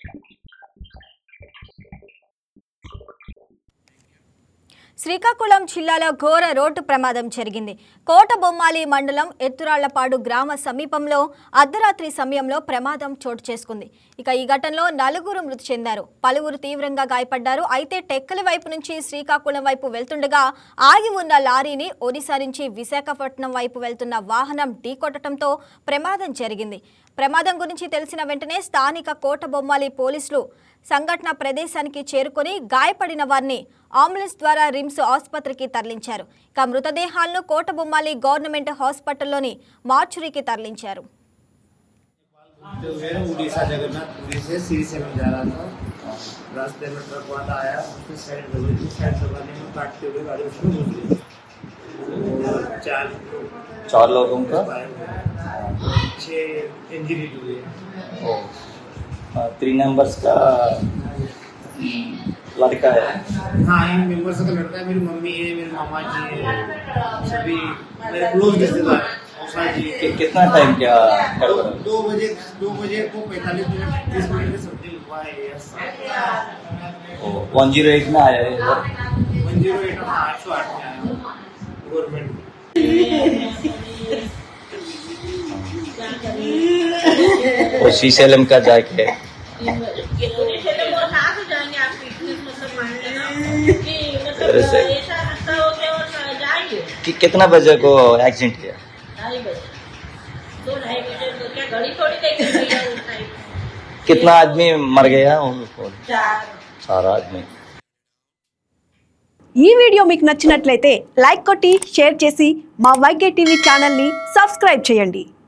すごい。శ్రీకాకుళం జిల్లాలో ఘోర రోడ్డు ప్రమాదం జరిగింది. కోట బొమ్మాలి మండలం ఎత్తురాళ్ళపాడు గ్రామ సమీపంలో అర్ధరాత్రి సమయంలో ప్రమాదం చోటు చేసుకుంది. ఇక ఈ ఘటనలో నలుగురు మృతి చెందారు. పలువురు తీవ్రంగా గాయపడ్డారు. అయితే టెక్కలి వైపు నుంచి శ్రీకాకుళం వైపు వెళ్తుండగా ఆగి ఉన్న లారీని ఒడిశా నుంచి విశాఖపట్నం వైపు వెళ్తున్న వాహనం ఢీకొట్టడంతో ప్రమాదం జరిగింది. ప్రమాదం గురించి తెలిసిన వెంటనే స్థానిక కోట బొమ్మాలి పోలీసులు సంఘటన ప్రదేశానికి చేరుకొని గాయపడిన వారిని అంబులెన్స్ ద్వారా రిమ్స్ ఆసుపత్రికి తరలించారు ఇక మృతదేహాలను కోటబొమ్మాలి గవర్నమెంట్ హాస్పిటల్లోని మార్చురీకి తరలించారు जो है उड़ीसा जगन्नाथपुरी से श्रीशैलम जा रहा था रास्ते में ट्रक वाला आया उसने साइड बदली थी साइड दबाने में काटते हुए गाड़ी उसमें घुस गई और चार चार लोगों का छः इंजरी हुई है थ्री नंबर्स का हम्म, लड़का है। हाँ इन मेंबर्स का लड़का है मेरी मम्मी है मेरे मामा जी है सभी मेरे क्लोज रिश्तेदार हैं, है। कि, कितना टाइम क्या दो, गड़बड़ दो बजे दो बजे को पैंतालीस मिनट तीस मिनट में समथिंग हुआ है वन ज़ीरो एट में आया है वन ज़ीरो एट में आठ सौ आठ में आया गवर्नमेंट वो शीशेलम का जाके ये पूरे क्षेत्र में बहुत नाक हो जाएंगे आप फिटनेस मतलब मान लेना कि मतलब अरे से- ऐसा रास्ता हो गया और जाएंगे कि कितना बजे को एक्सीडेंट किया ढाई बजे दो ढाई बजे तो क्या घड़ी थोड़ी देखी भैया उस टाइम कितना आदमी मर गया वो- चार सारा आदमी ఈ వీడియో మీకు నచ్చినట్లయితే లైక్ కొట్టి షేర్ చేసి మా వైకే టీవీ ఛానల్ని సబ్స్క్రైబ్ చేయండి